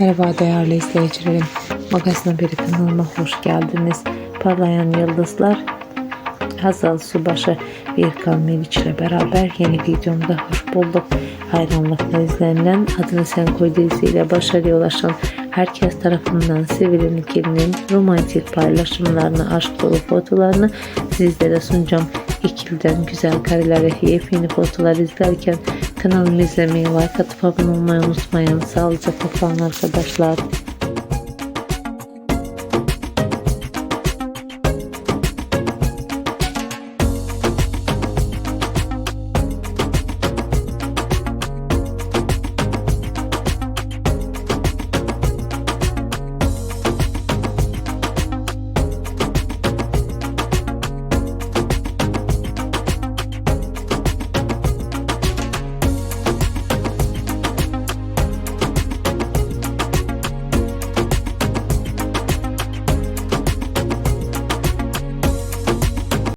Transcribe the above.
Merhaba değerli izleyicilerim. Magazin Haberi kanalıma hoş geldiniz. Parlayan Yıldızlar Hazal Subaşı Birkan Meriç ile beraber yeni videomda hoş bulduk. Hayranlıkla izlenilen Adını Sen Koy dizisiyle başarıya ulaşan herkes tarafından sevilen ikilinin romantik paylaşımlarını, aşk dolu fotolarını sizlere sunacağım. İkiliden güzel kareler ve yepyeni fotolar izlerken kanalımı izlemeyi, like atıp abone olmayı unutmayın. Sağlıcakla kalın arkadaşlar.